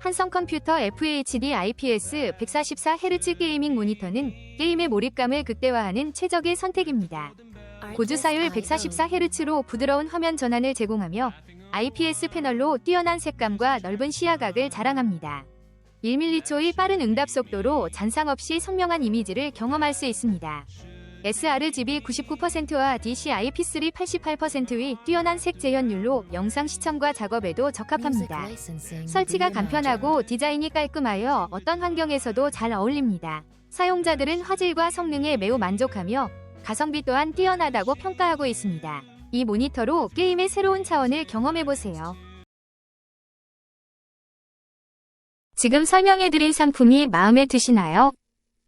한성컴퓨터 FHD IPS 144Hz 게이밍 모니터는 게임의 몰입감을 극대화하는 최적의 선택입니다. 고주사율 144Hz로 부드러운 화면 전환을 제공하며 IPS 패널로 뛰어난 색감과 넓은 시야각을 자랑합니다. 1m초의 빠른 응답 속도로 잔상 없이 선명한 이미지를 경험할 수 있습니다. sRGB 99%와 DCI-P3 88%의 뛰어난 색 재현율로 영상 시청과 작업에도 적합합니다. 설치가 간편하고 디자인이 깔끔하여 어떤 환경에서도 잘 어울립니다. 사용자들은 화질과 성능에 매우 만족하며 가성비 또한 뛰어나다고 평가하고 있습니다. 이 모니터로 게임의 새로운 차원을 경험해보세요. 지금 설명해드린 상품이 마음에 드시나요?